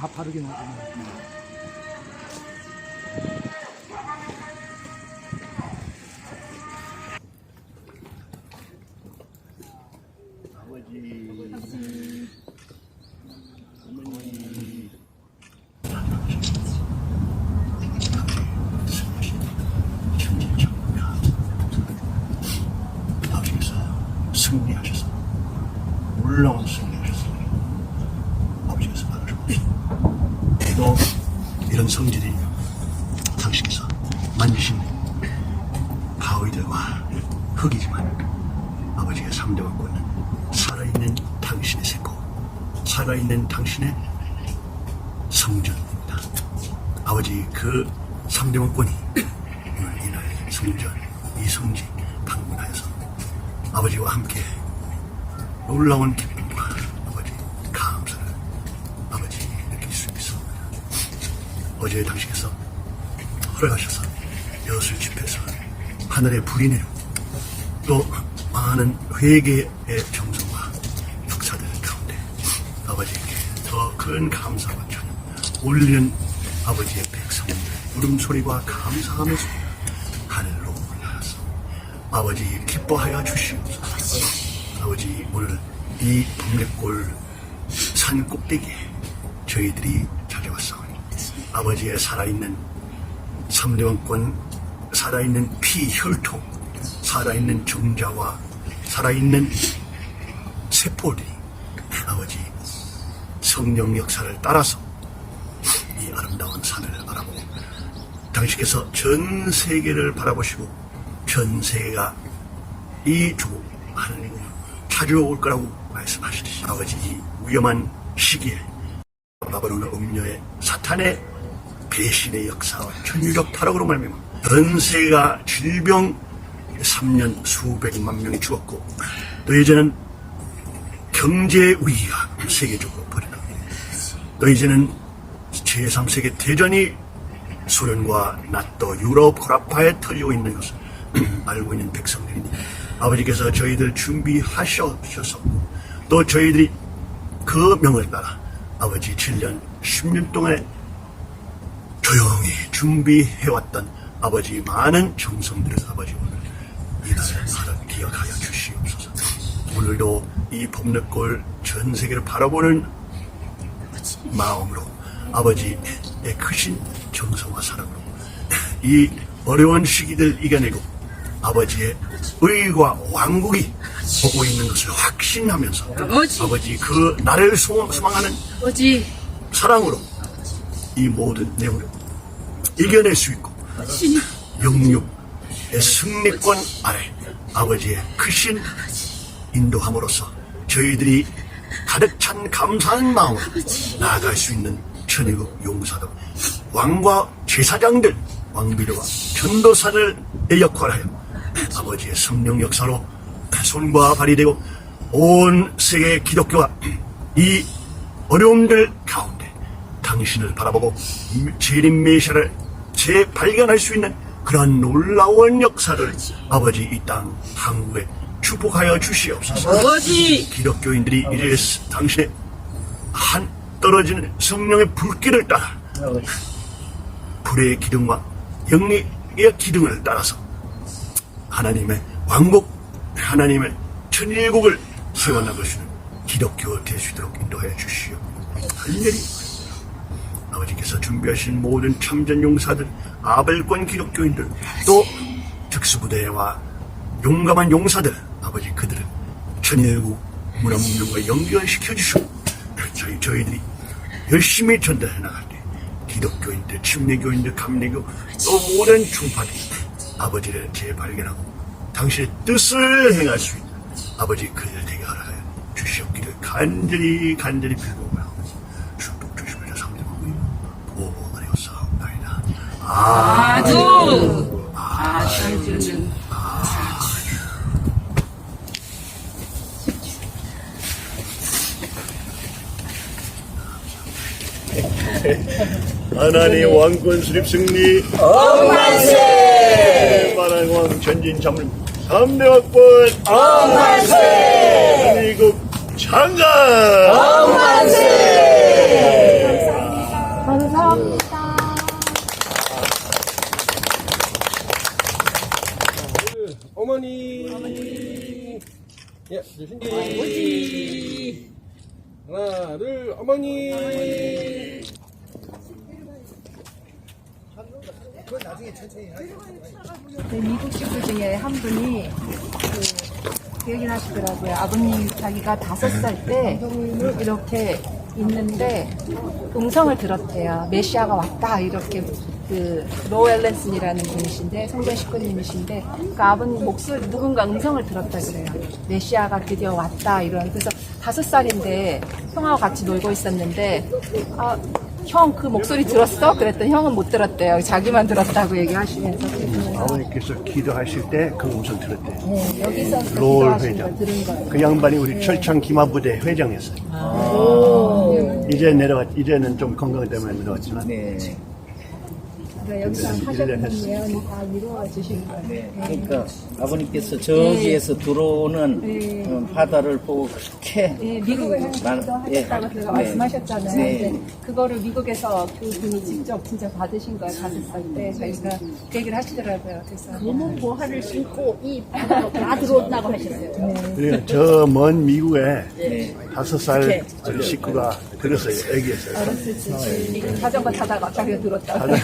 가파르게 나가는 아버지께서 승리하셔서 놀라운 승리하셔서 아버지께서 받으시고 또 이런 성질이 당신께서 만지신 바위들과 흙이지만 아버지의 상대방권은 살아있는 당신의 세포 살아있는 당신의 성전입니다. 아버지 그 상대방권이 오늘 이날 성전 이 성지 방문하여서 아버지와 함께 놀라운 기쁨과 아버지 감사를 아버지 느낄 수 있습니다. 어제 당신께서 허락하셔서 여수 집에서 하늘에 불이 내려 또 많은 회개의 정성과 역사들 가운데 아버지께 더 큰 감사와 찬양 올리는 아버지의 백성들 울음소리와 감사하면서 하늘로 올라가서 아버지 기뻐하여 주시옵소서. 아버지 오늘 이 동백골 산 꼭대기에 저희들이 아버지의 살아있는 삼대왕권 살아있는 피 혈통 살아있는 정자와 살아있는 세포들이 아버지 성령 역사를 따라서 이 아름다운 산을 바라보고 당신께서 전 세계를 바라보시고 전 세계가 이조 하나님을 찾아올 거라고 말씀하시듯이 아버지 이 위험한 시기에 바벨론 음녀의 사탄의 배신의 역사와 천유적 타락으로 말미암아 전 세계가 질병 3년 수백만 명이 죽었고 또 이제는 경제 위기가 세계적으로 벌어나고 또 이제는 제3세계 대전이 소련과 나토 유럽 코라파에 털리고 있는 것을 알고 있는 백성들이니 아버지께서 저희들 준비하셔서 또 저희들이 그 명을 따라 아버지 7년 10년 동안에 조용히 준비해왔던 아버지 많은 정성들을 아버지 오늘 이날을 하나 기억하여 주시옵소서 오늘도 이 범례골 전 세계를 바라보는 마음으로 아버지의 크신 정성과 사랑으로 이 어려운 시기들 이겨내고 아버지의 의와 왕국이 보고 있는 것을 확신하면서 아버지. 아버지 그 나를 소망, 아버지, 사랑으로 이 모든 내용을 이겨낼 수 있고 영육의 승리권 아래 아버지의 크신 인도함으로써 저희들이 가득 찬 감사한 마음으로 나아갈 수 있는 천일국 용사들 왕과 제사장들 왕비료와 전도사들의 역할을 하여 아버지의 성령 역사로 손과 발이 되고 온 세계 기독교가 이 어려움들 가운데 당신을 바라보고 재림 메시아를 재발견할 수 있는 그러한 놀라운 역사를 아버지 이 땅 한국에 축복하여 주시옵소서. 아버지, 기독교인들이 이제 당신의 한 떨어지는 성령의 불길을 따라 불의 기둥과 영리의 기둥을 따라서 하나님의 왕국, 하나님의 천일국을 있는 기독교 될수 있도록 인도하여 주시오. 할렐루야. 아버지께서 준비하신 모든 참전 용사들, 아벨권 기독교인들, 또 특수부대와 용감한 용사들, 아버지 그들을 천일국 문화문명과 연결시켜 주시고 저희 저희들이 열심히 전달해 나갈 때 기독교인들, 침례교인들, 감리교 또 모든 충파들이 아버지를 재발견하고 당신의 뜻을 행할 수 있는 아버지 그들 되게 하라하여 주시옵기를 간절히 간절히 빌고요. 축복 주시면서 상대하고 보고 하옵사옵나이다. 아, 아주, 아주, 하나님 왕권 수립 승리. 억만세. 만왕 전진 잠을 삼대 왕권 억만세. 미국 장관. 억만세 어머니. 예, 아버지. 하나, 둘, 어머니. 네, 미국 식구 중에 한 분이 그 얘기를 하시더라고요. 아버님 자기가 다섯 살 때 이렇게 있는데 음성을 들었대요. 메시아가 왔다 이렇게 그 로엘렌슨이라는 분이신데 성전 식구님이신데 그 아버님 목소리 누군가 음성을 들었다 그래요. 메시아가 드디어 왔다 이런 그래서 다섯 살인데 형하고 같이 놀고 있었는데 아, 형 그 목소리 들었어? 그랬더니 형은 못 들었대요. 자기만 들었다고 얘기하시면서 아버님께서 기도하실 때 그 음성 들었대. 네, 여기서 롤 기도하신 회장. 걸 들은 거예요. 그 양반이 우리 철창 기마부대 회장이었어요. 이제 내려갔, 이제는 좀 건강 때문에 내려갔지만. 네. 그러니까 여기서 하셨던. 예언이 다 이루어지신 거예요. 네. 그러니까 아버님께서 저기에서 들어오는 네. 어, 바다를 보고 그렇게 예, 미국을 향해서 나는- 기도하셨다고 예. 제가 네. 말씀하셨잖아요. 네. 근데 그거를 미국에서 그분이 직접 진짜 받으신 거예요. 다섯 살 때. 저희가 그 얘기를 하시더라고요. 그래서 검은 보화를 신고 이 바다로 다 들어온다고 하셨어요. 그리고 저먼 미국에 네. 다섯 살 식구가 들었어요. 애기였어요. 자전거 타다가 자기가 들었다고.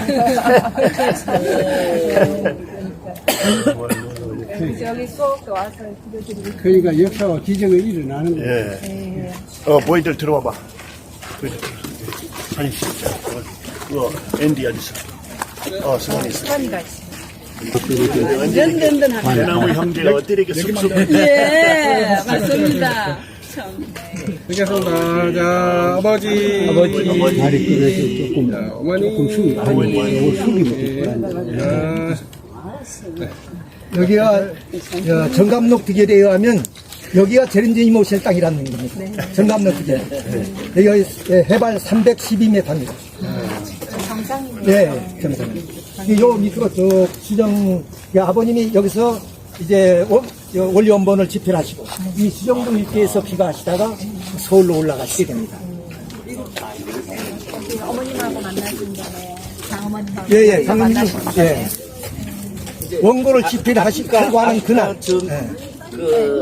그래서 여기 수업도 와서 기도드리고 그러니까 역사와 기적이 일어나는 거예요. 예. 예. 어, 보이들 들어와봐. 보이들 들어와. 사진 찍자. 어, 그거, 앤디 어디 있어? 어, 승원이 있어. 시간이가 있어요. 대나무 형제가 어떻게 이렇게 쑥쑥. 예, 맞습니다. 되겠습니다. 자, 아버지. 어머니. 다리 끌어서 조금, 자, 어머니. 조금 숙이, 아니, 요거 숙이면 자, 여기가 어, 정감록 득에 의하면 여기가 제린제이 모실 땅이라는 겁니다. 정감록 득에. 여기가 예, 해발 312m입니다. 정상이네요. 네, 정상. 요 밑으로 쭉 수정, 그 아버님이 여기서 이제 원리 원본을 집필하시고 이 수정동 일대에서 비가하시다가 서울로 올라가시게 됩니다. 어머님하고 만나신 거네요. 장어머님하고 예, 예, 만나신 예. 거네요. 원고를 집필하시고 하는 그날. 전- 예. 그